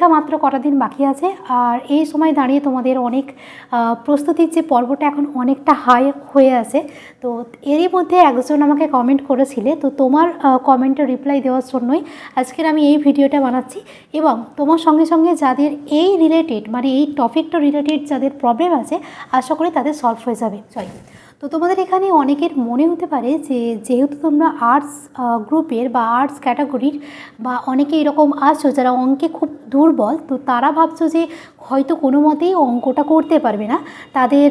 পরীক্ষা মাত্র কটা দিন বাকি আছে। আর এই সময় দাঁড়িয়ে তোমাদের অনেক প্রস্তুতির যে পর্বটা এখন অনেকটা হাই হয়ে আছে। তো এরই মধ্যে একজন আমাকে কমেন্ট করেছিলে। তো তোমার কমেন্টে রিপ্লাই দেওয়ার জন্যই আজকের আমি এই ভিডিওটা বানাচ্ছি। এবং তোমার সঙ্গে সঙ্গে যাদের এই রিলেটেড মানে এই টপিকটা রিলেটেড যাদের প্রবলেম আছে, আশা করি তাদের সলভ হয়ে যাবে। সরি তো তোমাদের এখানে অনেকের মনে হতে পারে যে যেহেতু তোমরা আর্টস গ্রুপের বা আর্টস ক্যাটাগরির বা অনেকে এরকম আসছো যারা অঙ্কে খুব দুর্বল, তো তারা ভাবছ যে হয়তো কোনো মতেই অঙ্কটা করতে পারবে না। তাদের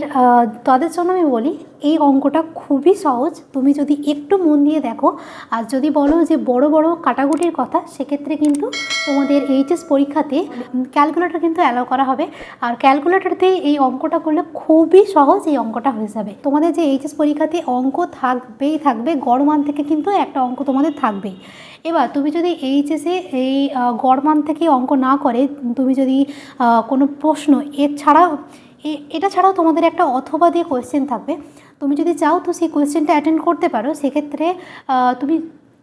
তাদের জন্য আমি বলি এই অঙ্কটা খুবই সহজ। তুমি যদি একটু মন দিয়ে দেখো, আর যদি বলো যে বড় বড় কাটাকুটির কথা, সেক্ষেত্রে কিন্তু তোমাদের এইচএস পরীক্ষাতে ক্যালকুলেটর কিন্তু অ্যালাউ করা হবে। আর ক্যালকুলেটরতে এই অঙ্কটা করলে খুবই সহজ এই অঙ্কটা হয়ে যাবে। তোমাদের যে এইচএস পরীক্ষাতে অঙ্ক থাকবেই থাকবে, গড় মান থেকে কিন্তু একটা অঙ্ক তোমাদের থাকবেই। এবার তুমি যদি এইচএসে এই গড় মান থেকে অঙ্ক না করে, তুমি যদি কোনো প্রশ্ন এর ছাড়াও, এ- এটা ছাড়াও তোমাদের একটা অথবা দিয়ে কোয়েশ্চেন থাকবে। তুমি যদি চাও তো সেই কোয়েশ্চেনটা অ্যাটেন্ড করতে পারো। সেক্ষেত্রে তুমি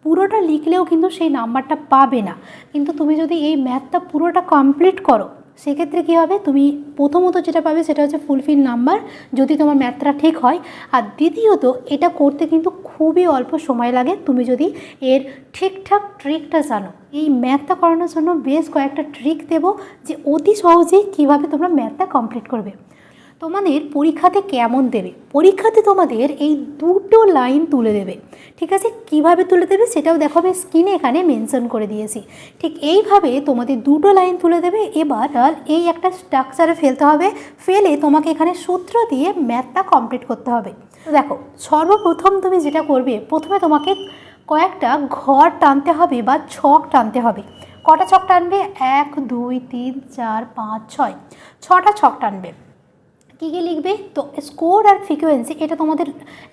পুরোটা লিখলেও কিন্তু সেই নাম্বারটা পাবে না। কিন্তু তুমি যদি এই ম্যাথটা পুরোটা কমপ্লিট করো, সেক্ষেত্রে কী হবে? তুমি প্রথমত যেটা পাবে সেটা হচ্ছে ফুলফিল নাম্বার যদি তোমার ম্যাথটা ঠিক হয়। আর দ্বিতীয়ত, এটা করতে কিন্তু খুবই অল্প সময় লাগে। তুমি যদি এর ঠিকঠাক ট্রিকটা জানো, এই ম্যাথটা করানোর জন্য বেশ কয়েকটা ট্রিক দেবো যে অতি সহজেই কীভাবে তোমরা ম্যাথটা কমপ্লিট করবে। তোমাদের পরীক্ষাতে কেমন দেবে? পরীক্ষাতে তোমাদের এই দুটো লাইন তুলে দেবে। ঠিক আছে? কীভাবে তুলে দেবে সেটাও দেখো, আমি স্ক্রিনে এখানে মেনশন করে দিয়েছি। ঠিক এইভাবে তোমাদের দুটো লাইন তুলে দেবে। এবার আর এই একটা স্ট্রাকচারে ফেলতে হবে। ফেলে তোমাকে এখানে সূত্র দিয়ে ম্যাথটা কমপ্লিট করতে হবে। দেখো, সর্বপ্রথম তুমি যেটা করবে, প্রথমে তোমাকে কয়েকটা ঘর টানতে হবে বা ছক টানতে হবে। কটা ছক টানবে? এক, দুই, তিন, চার, পাঁচ, ছয়। ছটা ছক টানবে। কী কী লিখবে? তো স্কোর আর ফ্রিকোয়েন্সি এটা তোমাদের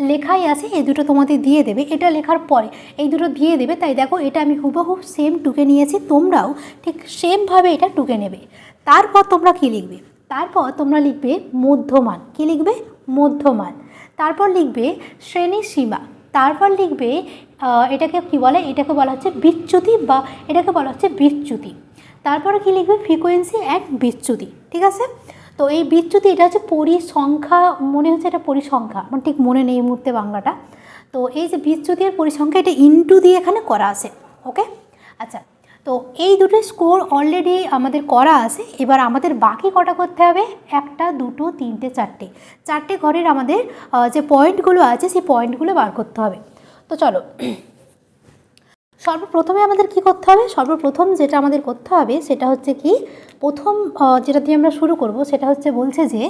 লেখাই আছে, এই দুটো তোমাদের দিয়ে দেবে। এটা লেখার পরে এই দুটো দিয়ে দেবে, তাই দেখো এটা আমি হুবহু সেম টুকে নিয়েছি, তোমরাও ঠিক সেমভাবে এটা টুকে নেবে। তারপর তোমরা কী লিখবে? তারপর তোমরা লিখবে মধ্যমান। কী লিখবে? মধ্যমান। তারপর লিখবে শ্রেণি সীমা। তারপর লিখবে এটাকে কি বলে? এটাকে বলা হচ্ছে বিচ্যুতি বা এটাকে বলা হচ্ছে বিচ্যুতি। তারপরে কি লিখবে? ফ্রিকোয়েন্সি অ্যান্ড বিচ্যুতি। ঠিক আছে? তো এই বিচ্যুতি, এটা হচ্ছে পরিসংখ্যা, মনে হচ্ছে এটা পরিসংখ্যা, আমার ঠিক মনে নেই মুহূর্তে বাংলাটা। তো এই যে বিচ্যুতি আর পরিসংখ্যা, এটা ইনটু দিয়ে এখানে করা আছে, ওকে? আচ্ছা তো এই দুটো স্কোর অলরেডি আমাদের করা আছে, এবার আমাদের বাকি কটা করতে হবে? একটা, দুটো, তিনটে, চারটে। চারটে ঘরের আমাদের যে পয়েন্টগুলো আছে, সেই পয়েন্টগুলো বার করতে হবে। তো চলো সর্বপ্রথমে আমাদের কি করতে হবে? সর্বপ্রথম যেটা আমাদের করতে হবে সেটা হচ্ছে কি, প্রথম যেটা দিয়ে আমরা শুরু করব সেটা হচ্ছে বলছে যে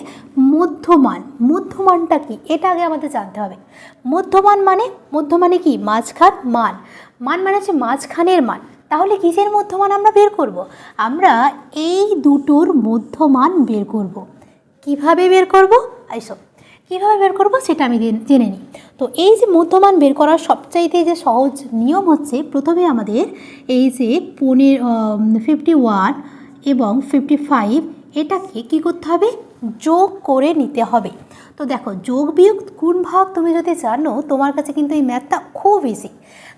মধ্যমান। মধ্যমানটা কি? এটা আগে আমাদের জানতে হবে। মধ্যমান মানে মধ্যমানে কি? মাঝখান, মান। মান মানে হচ্ছে মাঝখানের মান। তাহলে কিসের মধ্যমান আমরা বের করব? আমরা এই দুটোর মধ্যমান বের করব। কীভাবে বের করব? আইসো কীভাবে বের করব সেটা আমি জেনে- নিই। তো এই যে মধ্যমান বের করার সবচাইতে যে সহজ নিয়ম হচ্ছে, প্রথমে আমাদের এই যে পনেরো ফিফটি ওয়ান এবং ফিফটি ফাইভ এটাকে কী করতে হবে? যোগ করে নিতে হবে। তো দেখো, যোগ বিয়োগ গুণ ভাগ তুমি যদি জানো, তোমার কাছে কিন্তু এই ম্যাথটা খুব ইজি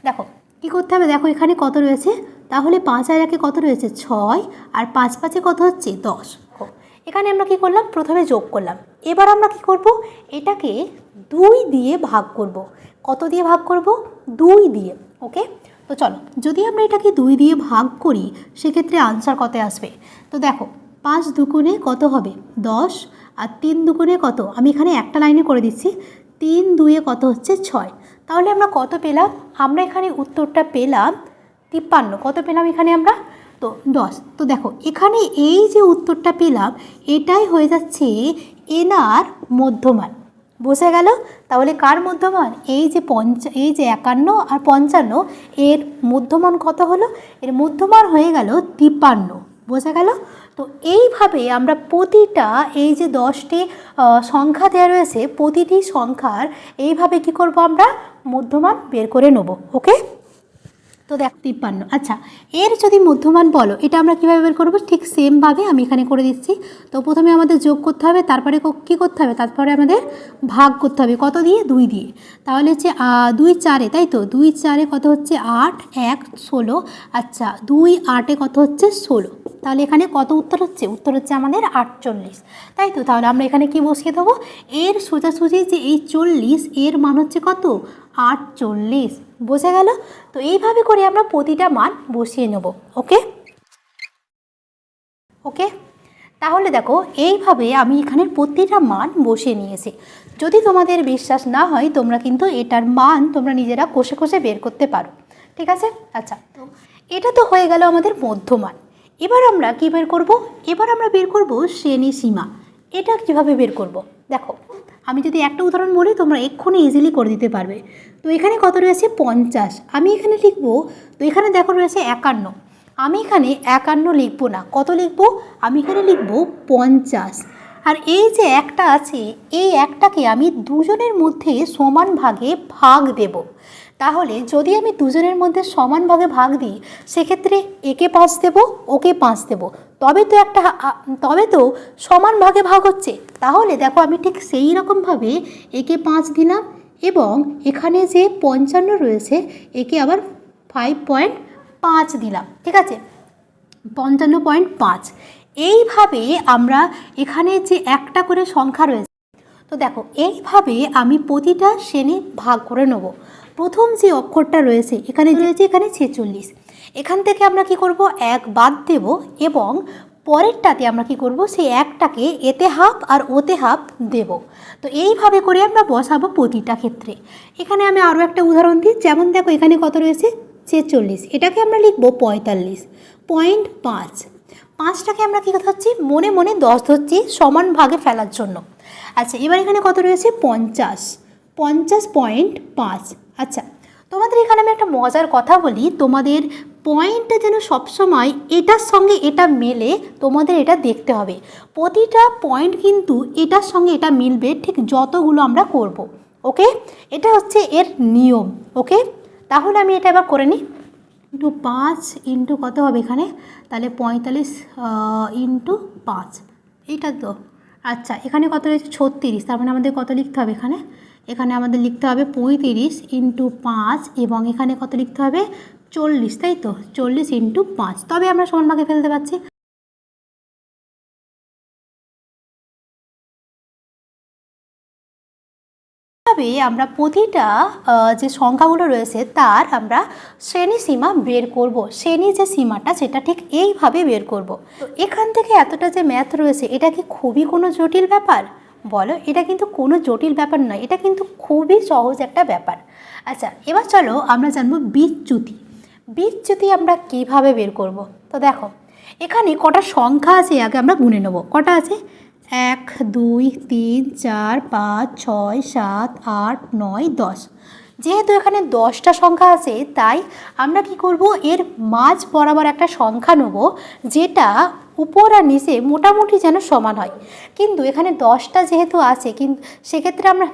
দেখো, কী করতে হবে? দেখো, এখানে কত রয়েছে? তাহলে পাঁচ আর একে কত রয়েছে? ছয়। আর পাঁচ পাঁচে কত হচ্ছে? দশ। এখানে আমরা কি করলাম? প্রথমে যোগ করলাম। এবার আমরা কি করব? এটাকে দুই দিয়ে ভাগ করব। কত দিয়ে ভাগ করব? দুই দিয়ে, ওকে? তো চলো, যদি আমরা এটাকে দুই দিয়ে ভাগ করি, সেক্ষেত্রে আনসার কত আসবে? তো দেখো, পাঁচ দুগুণে কত হবে? দশ। আর তিন দুগুণে কত? আমি এখানে একটা লাইনে করে দিচ্ছি। তিন দুয়ে কত হচ্ছে? ছয়। তাহলে আমরা কত পেলাম? আমরা এখানে উত্তরটা পেলাম তিপ্পান্ন। কত পেলাম এখানে আমরা? তো দশ, তো দেখো, এখানে এই যে উত্তরটা পেলাম, এটাই হয়ে যাচ্ছে এনার মধ্যমান। বোঝা গেল? তাহলে কার মধ্যমান? এই যে পঞ্চ, এই যে একান্ন আর পঞ্চান্ন, এর মধ্যমান কত হলো? এর মধ্যমান হয়ে গেল তিপ্পান্ন। বোঝা গেল? তো এইভাবে আমরা প্রতিটা এই যে দশটি সংখ্যা দেওয়া রয়েছে, প্রতিটি সংখ্যার এইভাবে কি করব আমরা? মধ্যমান বের করে নেব, ওকে? তো দেখ, তিপ্পান্ন। আচ্ছা এর যদি মধ্যমান বলো, এটা আমরা কীভাবে বের করব? ঠিক সেমভাবে আমি এখানে করে দিচ্ছি। তো প্রথমে আমাদের যোগ করতে হবে, তারপরে কী করতে হবে? তারপরে আমাদের ভাগ করতে হবে। কত দিয়ে? দুই দিয়ে। তাহলে হচ্ছে দুই চারে, তাই তো? দুই চারে কত হচ্ছে? আট, এক, ষোলো। আচ্ছা দুই আটে কত হচ্ছে? ষোলো। তাহলে এখানে কত উত্তর হচ্ছে? উত্তর হচ্ছে আমাদের আটচল্লিশ। তাই তো? তাহলে আমরা এখানে কি বসিয়ে দেবো? এর সোজাসুজি যে এই চল্লিশ, এর মান হচ্ছে কত? আটচল্লিশ। বোঝা গেল? তো এইভাবে করে আমরা প্রতিটা মান বসিয়ে নেব। ওকে? ওকে? তাহলে দেখো, এইভাবে আমি এখানের প্রতিটা মান বসিয়ে নিয়েছি। যদি তোমাদের বিশ্বাস না হয়, তোমরা কিন্তু এটার মান তোমরা নিজেরা কষে কষে বের করতে পারো। ঠিক আছে? আচ্ছা তো এটা তো হয়ে গেল আমাদের মধ্যমান। এবার আমরা কি বের করব? এবার আমরা বের করব শ্রেণি সীমা। এটা কীভাবে বের করব? দেখো, আমি যদি একটা উদাহরণ বলি, তোমরা এক্ষুনি ইজিলি করে দিতে পারবে। তো এখানে কত রয়েছে? পঞ্চাশ। আমি এখানে লিখব, তো এখানে দেখো রয়েছে একান্ন। আমি এখানে একান্ন লিখব না। কত লিখব? আমি এখানে লিখব পঞ্চাশ। আর এই যে একটা আছে, এই একটাকে আমি দুজনের মধ্যে সমান ভাগে ভাগ দেব। তাহলে যদি আমি দুজনের মধ্যে সমান ভাগে ভাগ দিই, সেক্ষেত্রে একে পাঁচ দেবো, ওকে পাঁচ দেবো। তবে তো একটা তবে তো সমান ভাগে ভাগ হচ্ছে। তাহলে দেখো আমি ঠিক সেই রকমভাবে একে পাঁচ দিলাম এবং এখানে যে পঞ্চান্ন রয়েছে, একে আবার ফাইভ পয়েন্ট পাঁচ দিলাম। ঠিক আছে? পঞ্চান্ন পয়েন্ট পাঁচ। এইভাবে আমরা এখানে যে একটা করে সংখ্যা রয়েছে, তো দেখো এইভাবে আমি প্রতিটা শ্রেণি ভাগ করে নেব। প্রথম যে অক্ষরটা রয়েছে, এখানে রয়েছে, এখানে ছেচল্লিশ। এখান থেকে আমরা কি করব? এক বাদ দেব এবং পরেরটাতে আমরা কি করব? সেই একটাকে এতে হাফ আর ওতে হাফ দেব। তো এইভাবে করে আমরা বসাবো প্রতিটা ক্ষেত্রে। এখানে আমি আরও একটা উদাহরণ দিই। যেমন দেখো, এখানে কত রয়েছে? ছেচল্লিশ। এটাকে আমরা লিখব পঁয়তাল্লিশ। পয়েন্ট পাঁচ। পাঁচটাকে আমরা কী ধরছি? মনে মনে দশ ধরছি সমান ভাগে ফেলার জন্য। আচ্ছা এবার এখানে কত রয়েছে? পঞ্চাশ। পঞ্চাশ পয়েন্ট পাঁচ। আচ্ছা তোমাদের এখানে আমি একটা মজার কথা বলি। তোমাদের পয়েন্টটা যেন সবসময় এটার সঙ্গে এটা মেলে, তোমাদের এটা দেখতে হবে। প্রতিটা পয়েন্ট কিন্তু এটার সঙ্গে এটা মিলবে, ঠিক যতগুলো আমরা করব ওকে এটা হচ্ছে এর নিয়ম ওকে তাহলে আমি এটা এবার করে নিই। ইন্টু পাঁচ ইন্টু কত হবে এখানে? তাহলে পঁয়তাল্লিশ ইন্টু পাঁচ। এইটা তো আচ্ছা এখানে কত রয়েছে? ছত্রিশ, তার মানে আমাদের কত লিখতে হবে এখানে? এখানে আমাদের লিখতে হবে পঁয়ত্রিশ ইন্টু পাঁচ এবং এখানে কত লিখতে হবে? চল্লিশ, তাই তো? চল্লিশ ইন্টু পাঁচ। তবে আমরা সমান ভাগে ফেলতে পারছি। আমরা প্রতিটা যে সংখ্যাগুলো রয়েছে তার আমরা শ্রেণি সীমা বের করব। শ্রেণি যে সীমাটা, সেটা ঠিক এইভাবে বের করব। এখান থেকে এতটা যে ম্যাথ রয়েছে, এটা কি খুবই কোনো জটিল ব্যাপার? বলো, এটা কিন্তু কোনো জটিল ব্যাপার নয়, এটা কিন্তু খুবই সহজ একটা ব্যাপার। আচ্ছা এবার চলো আমরা জানব বিচ্যুতি বিচ্যুতি আমরা কীভাবে বের করব? তো দেখো, এখানে কটা সংখ্যা আছে আগে আমরা গুনে নেব। কটা আছে? এক, দুই, তিন, চার, পাঁচ, ছয়, সাত, আট, নয়, দশ। যেহেতু এখানে দশটা সংখ্যা আছে, তাই আমরা কি করব? এর মাঝ বরাবর একটা সংখ্যা নেব, যেটা উপর আর নিচে মোটামুটি যেন সমান হয়। কিন্তু এখানে দশটা যেহেতু আছে, কিন্তু সেক্ষেত্রে আমরা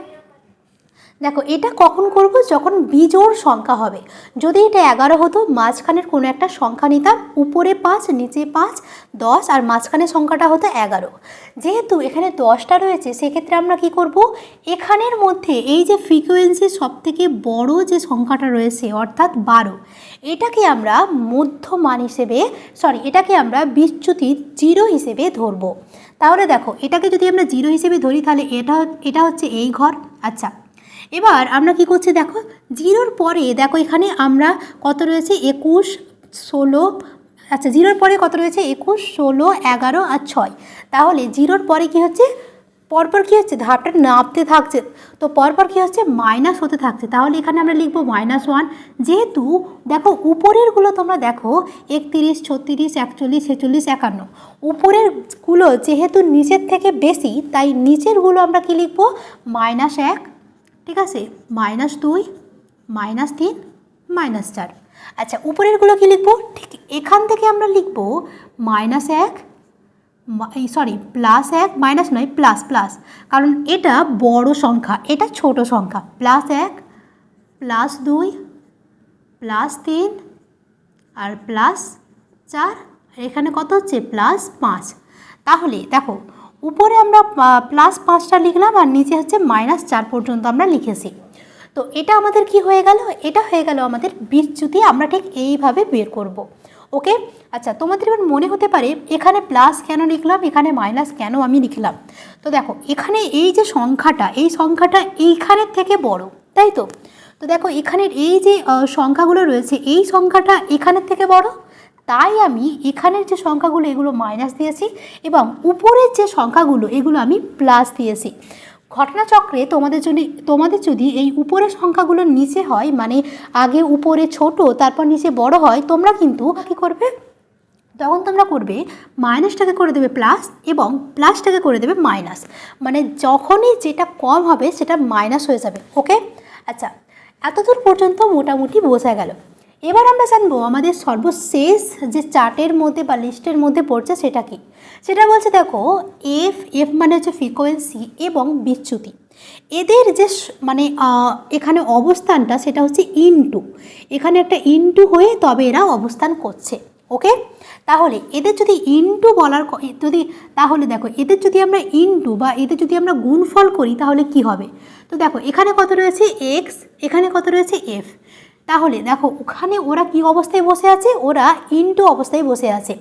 দেখো, এটা কখন করব? যখন বিজোড় সংখ্যা হবে। যদি এটা এগারো হতো, মাঝখানের কোনো একটা সংখ্যা নিতাম, উপরে পাঁচ, নিচে পাঁচ, দশ, আর মাঝখানের সংখ্যাটা হতো এগারো। যেহেতু এখানে দশটা রয়েছে, সেক্ষেত্রে আমরা কি করব? এখানের মধ্যে এই যে ফ্রিকোয়েন্সি সব থেকে বড় যে সংখ্যাটা রয়েছে, অর্থাৎ বারো, এটাকে আমরা মধ্যমান হিসেবে সরি এটাকে আমরা বিচ্যুতির জিরো হিসেবে ধরবো। তাহলে দেখো, এটাকে যদি আমরা জিরো হিসেবে ধরি, তাহলে এটা এটা হচ্ছে এই ঘর। আচ্ছা এবার আমরা কি করছি দেখো, জিরোর পরে দেখো এখানে আমরা কত রয়েছে? একুশ, ষোলো আচ্ছা জিরোর পরে কত রয়েছে? একুশ, ষোলো, এগারো আর ছয়। তাহলে জিরোর পরে কি হচ্ছে? পরপর কী হচ্ছে? ধাপটা নামতে থাকছে। তো পরপর কী হচ্ছে? মাইনাস হতে থাকছে। তাহলে এখানে আমরা লিখব মাইনাস ওয়ান। যেহেতু দেখো উপরেরগুলো তোমরা দেখো, একতিরিশ, ছত্রিশ, একচল্লিশ, ছেচল্লিশ, একান্ন। উপরেরগুলো যেহেতু নিচের থেকে বেশি, তাই নিচেরগুলো আমরা কি লিখব? মাইনাস এক ঠিক আছে? মাইনাস দুই, মাইনাস তিন, মাইনাস চার। আচ্ছা উপরেরগুলো কি লিখব? ঠিক এখান থেকে আমরা লিখব মাইনাস এক সরি, প্লাস এক, মাইনাস নয়, প্লাস প্লাস। কারণ এটা বড় সংখ্যা, এটা ছোট সংখ্যা। প্লাস এক, প্লাস দুই, প্লাস তিন, আর প্লাস চার এখানে কত হচ্ছে? প্লাস পাঁচ। তাহলে দেখো উপরে আমরা প্লাস পাঁচটা লিখলাম আর নিচে হচ্ছে মাইনাস চার পর্যন্ত আমরা লিখেছি। তো এটা আমাদের কি হয়ে গেল? এটা হয়ে গেল আমাদের বিচ্যুতি, আমরা ঠিক এইভাবে বের করব। ওকে আচ্ছা তোমাদের এবার মনে হতে পারে, এখানে প্লাস কেন লিখলাম, এখানে মাইনাস কেন আমি লিখলাম? তো দেখো, এখানে এই যে সংখ্যাটা, এই সংখ্যাটা এইখানের থেকে বড়, তাই তো? তো দেখো, এখানের এই যে সংখ্যাগুলো রয়েছে, এই সংখ্যাটা এখানের থেকে বড় তাই আমি এখানের যে সংখ্যাগুলো, এগুলো মাইনাস দিয়েছি এবং উপরের যে সংখ্যাগুলো, এগুলো আমি প্লাস দিয়েছি। ঘটনাচক্রে তোমাদের জন্য, তোমাদের যদি এই উপরের সংখ্যাগুলো নিচে হয় মানে আগে উপরে ছোট, তারপর নিচে বড় হয়, তোমরা কিন্তু কী করবে? তখন তোমরা করবে মাইনাসটাকে করে দেবে প্লাস এবং প্লাসটাকে করে দেবে মাইনাস মানে যখনই যেটা কম হবে, সেটা মাইনাস হয়ে যাবে ওকে আচ্ছা এতদূর পর্যন্ত মোটামুটি বোঝা গেল। এবার আমরা জানব আমাদের সর্বশেষ যে চার্টের মধ্যে বা লিস্টের মধ্যে পড়ছে সেটা কি? সেটা বলছে দেখো এফ এফ মানে হচ্ছে ফ্রিকোয়েন্সি এবং বিচ্যুতি। এদের যে মানে এখানে অবস্থানটা সেটা হচ্ছে ইনটু এখানে একটা ইনটু হয়ে তবে এরা অবস্থান করছে ওকে তাহলে এদের যদি ইনটু বলার যদি, তাহলে দেখো, এদের যদি আমরা ইনটু বা এদের যদি আমরা গুণফল করি তাহলে কি হবে? তো দেখো, এখানে কত রয়েছে? এক্স এখানে কত রয়েছে? এফ তাহলে দেখো, ওখানে ওরা কি অবস্থায় বসে আছে? ওরা ইনটু অবস্থায় বসে আছে।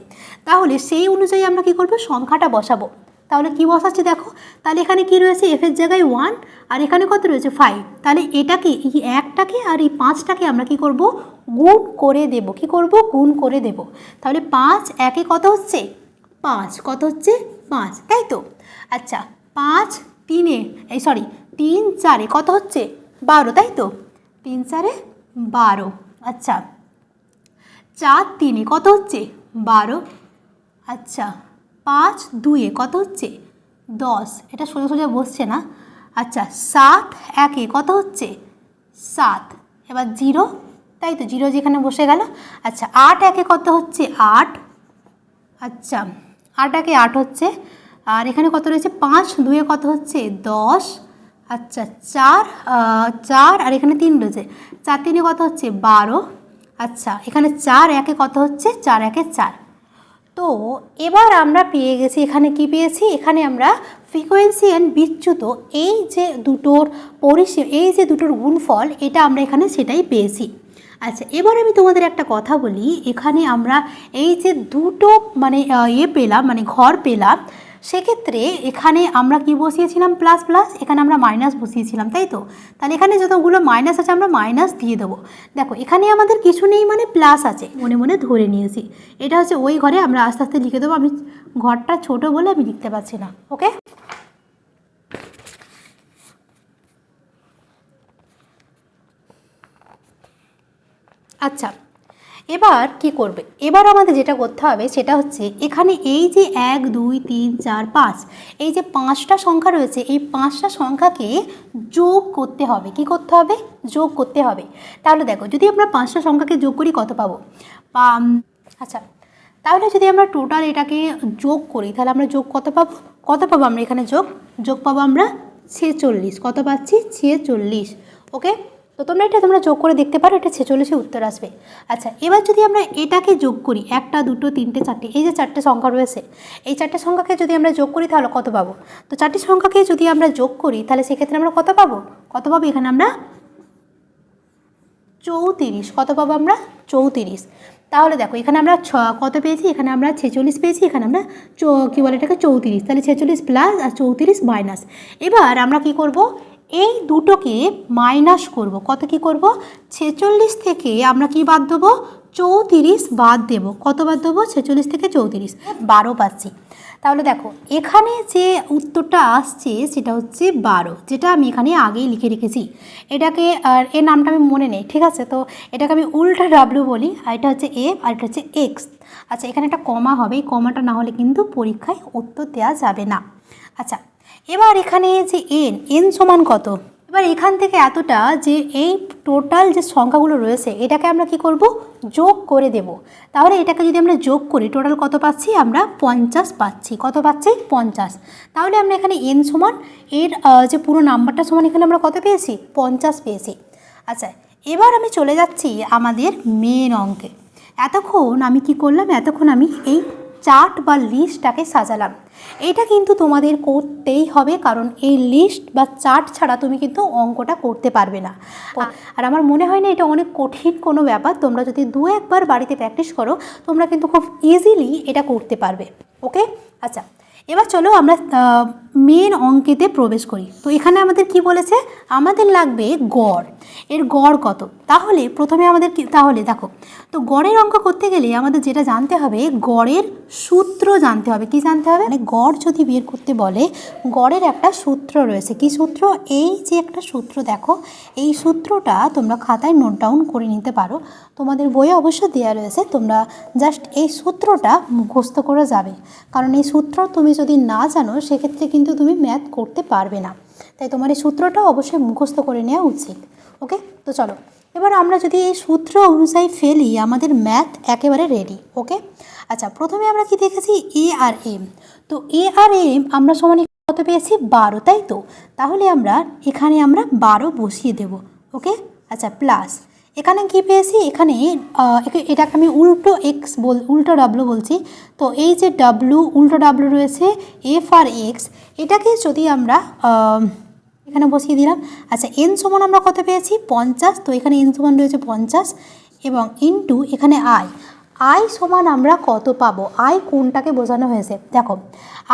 তাহলে সেই অনুযায়ী আমরা কি করব? সংখ্যাটা বসাবো। তাহলে কি বসাচ্ছি দেখো? তাহলে এখানে কি রয়েছে? এফের জায়গায় ওয়ান আর এখানে কত রয়েছে? ফাইভ তাহলে এটাকে, এই একটাকে আর এই পাঁচটাকে আমরা কি করব? গুণ করে দেব। কি করব? গুণ করে দেব। তাহলে পাঁচ একে কত হচ্ছে? পাঁচ। কত হচ্ছে? পাঁচ। তাই তো? আচ্ছা পাঁচ তিনে, এই সরি তিন চারে কত হচ্ছে? বারো। তাই তো? তিন চারে বারো। আচ্ছা। চার তিনে কত হচ্ছে? বারো। আচ্ছা। পাঁচ দুয়ে কত হচ্ছে? দশ। এটা সোজা সোজা বসছে না? আচ্ছা সাত একে কত হচ্ছে? সাত। এবার জিরো। তাই তো জিরো যেখানে বসে গেল। আচ্ছা আট একে কত হচ্ছে? আট। আচ্ছা আট একে আট হচ্ছে। আর এখানে কত রয়েছে? পাঁচ দুয়ে কত হচ্ছে? দশ। আচ্ছা চার চার আর এখানে তিন রয়েছে। চার তিনে কত হচ্ছে? বারো। আচ্ছা এখানে চার একে কত হচ্ছে? চার একে চার। তো এবার আমরা পেয়ে গেছি, এখানে কি পেয়েছি? এখানে আমরা ফ্রিকোয়েন্সি অ্যান্ড বিচ্যুত, এই যে দুটোর পরিষেবা এই যে দুটোর গুণফল, এটা আমরা এখানে সেটাই পেয়েছি। আচ্ছা এবার আমি তোমাদের একটা কথা বলি, এখানে আমরা এই যে দুটো মানে ইয়ে পেলাম মানে ঘর পেলাম সেক্ষেত্রে এখানে আমরা কি বসিয়েছিলাম? প্লাস প্লাস এখানে আমরা মাইনাস বসিয়েছিলাম, তাই তো? তাহলে এখানে যতগুলো মাইনাস আছে, আমরা মাইনাস দিয়ে দেবো। দেখো, এখানে আমাদের কিছু নেই মানে প্লাস আছে, মনে মনে ধরে নিয়েছি। এটা হচ্ছে ওই ঘরে আমরা আস্তে আস্তে লিখে দেবো। আমি ঘরটা ছোট বলে আমি লিখতে পারছি না, ওকে? আচ্ছা এবার কি করবে? এবার আমাদের যেটা করতে হবে সেটা হচ্ছে এখানে এই যে এক, দুই, তিন, চার, পাঁচ, এই যে পাঁচটা সংখ্যা রয়েছে, এই পাঁচটা সংখ্যাকে যোগ করতে হবে। কি করতে হবে? যোগ করতে হবে। তাহলে দেখো, যদি আমরা পাঁচটা সংখ্যাকে যোগ করি, কত পাবো? আচ্ছা তাহলে যদি আমরা টোটাল এটাকে যোগ করি, তাহলে আমরা যোগ কত পাবো? কত পাবো আমরা এখানে যোগ? যোগ পাবো আমরা ছেচল্লিশ। কত পাচ্ছি? ছেচল্লিশ। ওকে তো তোমরা এটা তোমরা যোগ করে দেখতে পারো, এটা ছেচল্লিশে উত্তর আসবে। আচ্ছা এবার যদি আমরা এটাকে যোগ করি, একটা, দুটো, তিনটে, চারটে, এই যে চারটে সংখ্যা রয়েছে, এই চারটে সংখ্যাকে যদি আমরা যোগ করি, তাহলে কত পাবো? তো চারটে সংখ্যাকে যদি আমরা যোগ করি, তাহলে সেক্ষেত্রে আমরা কত পাবো? কত পাবো এখানে আমরা? চৌত্রিশ। কত পাবো আমরা? চৌত্রিশ। তাহলে দেখো, এখানে আমরা ছ, কত পেয়েছি? এখানে আমরা ছেচল্লিশ পেয়েছি, এখানে আমরা চৌ, কী বলে এটাকে? চৌত্রিশ। তাহলে ছেচল্লিশ প্লাস আর চৌত্রিশ মাইনাস এবার আমরা কি করব? এই দুটোকে মাইনাস করব। কত কি করব? ছেচল্লিশ থেকে আমরা কি বাদ দেবো? চৌত্রিশ বাদ দেব। কত বাদ দেবো? ছেচল্লিশ থেকে চৌত্রিশ। বারো পাচ্ছি। তাহলে দেখো, এখানে যে উত্তরটা আসছে সেটা হচ্ছে বারো, যেটা আমি এখানে আগেই লিখে রেখেছি। এটাকে, আর এর নামটা আমি মনে নেই, ঠিক আছে? তো এটাকে আমি উল্টা ডাব্লিউ বলি, আর এটা হচ্ছে এফ আর এটা হচ্ছে এক্স আচ্ছা এখানে একটা কমা হবে, এই কমাটা না হলে কিন্তু পরীক্ষায় উত্তর দেওয়া যাবে না। আচ্ছা এবার এখানে যে এন এন সমান কত? এবার এখান থেকে এতটা যে এই টোটাল যে সংখ্যাগুলো রয়েছে, এটাকে আমরা কি করব? যোগ করে দেব। তাহলে এটাকে যদি আমরা যোগ করি টোটাল কত পাচ্ছি? আমরা পঞ্চাশ পাচ্ছি। কত পাচ্ছি? পঞ্চাশ। তাহলে আমরা এখানে এন সমান, এর যে পুরো নাম্বারটা সমান এখানে আমরা কত পেয়েছি? পঞ্চাশ পেয়েছি। আচ্ছা এবার আমি চলে যাচ্ছি আমাদের মেন অঙ্কে। এতক্ষণ আমি কি করলাম? এতক্ষণ আমি এই চার্ট বা লিস্টটাকে সাজালাম। এটা কিন্তু তোমাদের করতেই হবে কারণ এই লিস্ট বা চার্ট ছাড়া তুমি কিন্তু অঙ্কটা করতে পারবে না। আর আমার মনে হয় না এটা অনেক কঠিন কোনো ব্যাপার। তোমরা যদি দু একবার বাড়িতে প্র্যাকটিস করো তোমরা কিন্তু খুব ইজিলি এটা করতে পারবে। ওকে আচ্ছা এবার চলো আমরা মেন অঙ্কেতে প্রবেশ করি। তো এখানে আমাদের কি বলেছে? আমাদের লাগবে গড়। এর গড় কত? তাহলে প্রথমে আমাদের তাহলে দেখো, তো গড়ের অঙ্ক করতে গেলে আমাদের যেটা জানতে হবে, গড়ের সূত্র জানতে হবে। কি জানতে হবে? মানে গড় যদি বের করতে বলে, গড়ের একটা সূত্র রয়েছে। কি সূত্র? এই যে একটা সূত্র দেখো, এই সূত্রটা তোমরা খাতায় নোট ডাউন করে নিতে পারো। তোমাদের বইয়ে অবশ্য দেওয়া রয়েছে, তোমরা জাস্ট এই সূত্রটা মুখস্থ করে যাবে। কারণ এই সূত্র তুমি যদি না জানো, সেক্ষেত্রে কিন্তু তুমি ম্যাথ করতে পারবে না। তাই তোমার এই সূত্রটা অবশ্যই মুখস্থ করে নেওয়া উচিত। ওকে তো চলো, এবার আমরা যদি এই সূত্র অনুযায়ী ফেলি, আমাদের ম্যাথ একেবারে রেডি ওকে আচ্ছা প্রথমে আমরা কি দেখেছি? এ আর এম তো এ আর এম আমরা সমানে কত পেয়েছি? বারো, তাই তো? তাহলে আমরা এখানে আমরা বারো বসিয়ে দেব। ওকে আচ্ছা প্লাস এখানে কি পেয়েছি? এখানে এটাকে আমি উল্টো এক্স বল, উল্টো ডাব্লু বলছি। তো এই যে ডাব্লু উল্টো ডাব্লু রয়েছে এফ আর এক্স এটাকে যদি আমরা এখানে বসিয়ে দিলাম। আচ্ছা এন সমান আমরা কত পেয়েছি? পঞ্চাশ। তো এখানে এন সমান রয়েছে পঞ্চাশ এবং ইনটু এখানে আই আই সমান আমরা কত পাবো? আই কোনটাকে বোঝানো হয়েছে? দেখো,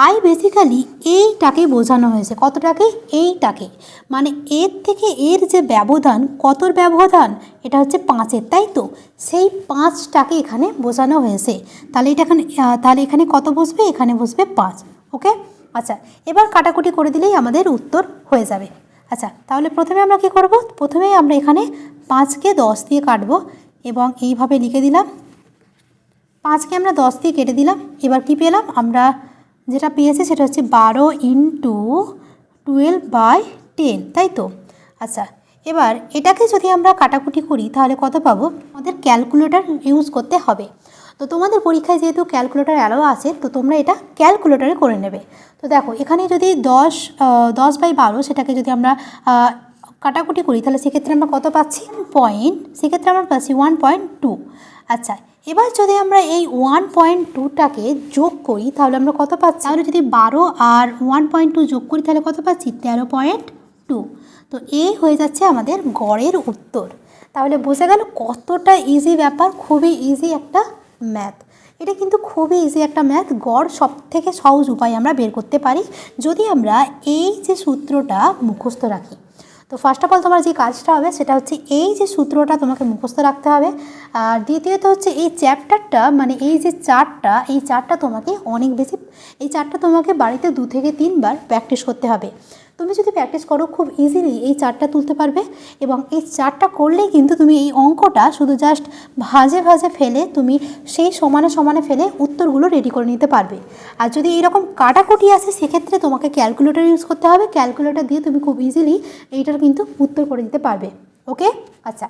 আই বেসিক্যালি এইটাকে বোঝানো হয়েছে। কতটাকে? এইটাকে। মানে এর থেকে এর যে ব্যবধান, কতর ব্যবধান? এটা হচ্ছে পাঁচের, তাই তো? সেই পাঁচটাকে এখানে বোঝানো হয়েছে। তাহলে এটা এখানে তাহলে এখানে কত বসবে? এখানে বসবে পাঁচ। ওকে? আচ্ছা এবার কাটাকুটি করে দিলেই আমাদের উত্তর হয়ে যাবে। আচ্ছা তাহলে প্রথমে আমরা কি করব? প্রথমেই আমরা এখানে পাঁচকে দশ দিয়ে কাটবো এবং এইভাবে লিখে দিলাম। পাঁচকে আমরা দশ দিয়ে কেটে দিলাম। এবার কি পেলাম? আমরা যেটা পেয়েছি সেটা হচ্ছে বারো ইন্টু টুয়েলভ বাই টেন, তাই তো? আচ্ছা এবার এটাকে যদি আমরা কাটাকুটি করি, তাহলে কত পাবো? আমাদের ক্যালকুলেটর ইউজ করতে হবে। তো তোমাদের পরীক্ষায় যেহেতু ক্যালকুলেটর অ্যালো আছে, তো তোমরা এটা ক্যালকুলেটরে করে নেবে। তো দেখো, এখানে যদি দশ দশ বাই বারো সেটাকে যদি আমরা কাটাকুটি করি, তাহলে সেক্ষেত্রে আমরা কত পাচ্ছি? পয়েন্ট সেক্ষেত্রে আমরা পাচ্ছি ওয়ান পয়েন্ট টু আচ্ছা এবার যদি আমরা এই ওয়ান পয়েন্ট টুটাকে যোগ করি, তাহলে আমরা কত পাচ্ছি? তাহলে যদি বারো আর ওয়ান পয়েন্ট টু যোগ করি, তাহলে কত পাচ্ছি? তেরো পয়েন্ট টু তো এই হয়ে যাচ্ছে আমাদের গড়ের উত্তর। তাহলে বোঝা গেল কতটা ইজি ব্যাপার, খুবই ইজি একটা ম্যাথ এটা কিন্তু খুবই ইজি একটা ম্যাথ গড় সব থেকে সহজ উপায় আমরা বের করতে পারি যদি আমরা এই যে সূত্রটা মুখস্থ রাখি। তো ফার্স্ট অফ অল তোমার যে কাজটা হবে সেটা হচ্ছে এই যে সূত্রটা তোমাকে মুখস্থ রাখতে হবে। আর দ্বিতীয়ত হচ্ছে এই চ্যাপ্টারটা মানে এই যে চারটা, এই চারটা তোমাকে অনেক বেশি, এই চারটা তোমাকে বাড়িতে দু থেকে তিনবার প্র্যাকটিস করতে হবে। তুমি যদি প্র্যাকটিস করো, খুব ইজিলি এই চারটা তুলতে পারবে এবং এই চারটা করলেই কিন্তু তুমি এই অঙ্কটা শুধু জাস্ট ভাজে ভাজে ফেলে তুমি সেই সমানে সমানে ফেলে উত্তরগুলো রেডি করে নিতে পারবে। আর যদি এইরকম কাটাকুটি আসে সেক্ষেত্রে তোমাকে ক্যালকুলেটর ইউজ করতে হবে। ক্যালকুলেটর দিয়ে তুমি খুব ইজিলি এইটার কিন্তু উত্তর করে দিতে পারবে। ওকে আচ্ছা।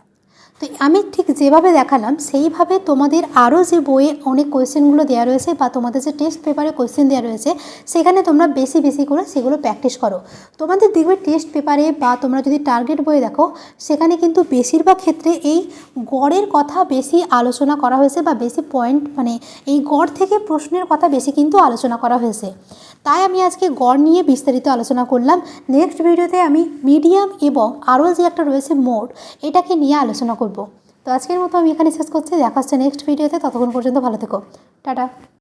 তো আমি ঠিক যেভাবে দেখালাম, সেইভাবে তোমাদের আরও যে বইয়ে অনেক কোয়েশ্চেনগুলো দেওয়া রয়েছে বা তোমাদের যে টেস্ট পেপারে কোয়েশ্চেন দেওয়া রয়েছে, সেখানে তোমরা বেশি বেশি করে সেগুলো প্র্যাকটিস করো। তোমাদের দেখবে টেস্ট পেপারে বা তোমরা যদি টার্গেট বই দেখো, সেখানে কিন্তু বেশিরভাগ ক্ষেত্রে এই গড়ের কথা বেশি আলোচনা করা হয়েছে বা বেশি পয়েন্ট মানে এই গড় থেকে প্রশ্নের কথা বেশি কিন্তু আলোচনা করা হয়েছে। তাই আমি আজকে গড় নিয়ে বিস্তারিত আলোচনা করলাম। নেক্সট ভিডিওতে আমি মিডিয়াম এবং আরও যে একটা রয়েছে মোড এটাকে নিয়ে আলোচনা করব। তো আজকের মতো আমি এখানে শেষ করছি। দেখা হচ্ছে নেক্সট ভিডিওতে ততক্ষণ পর্যন্ত ভালো থেকো। টাটা।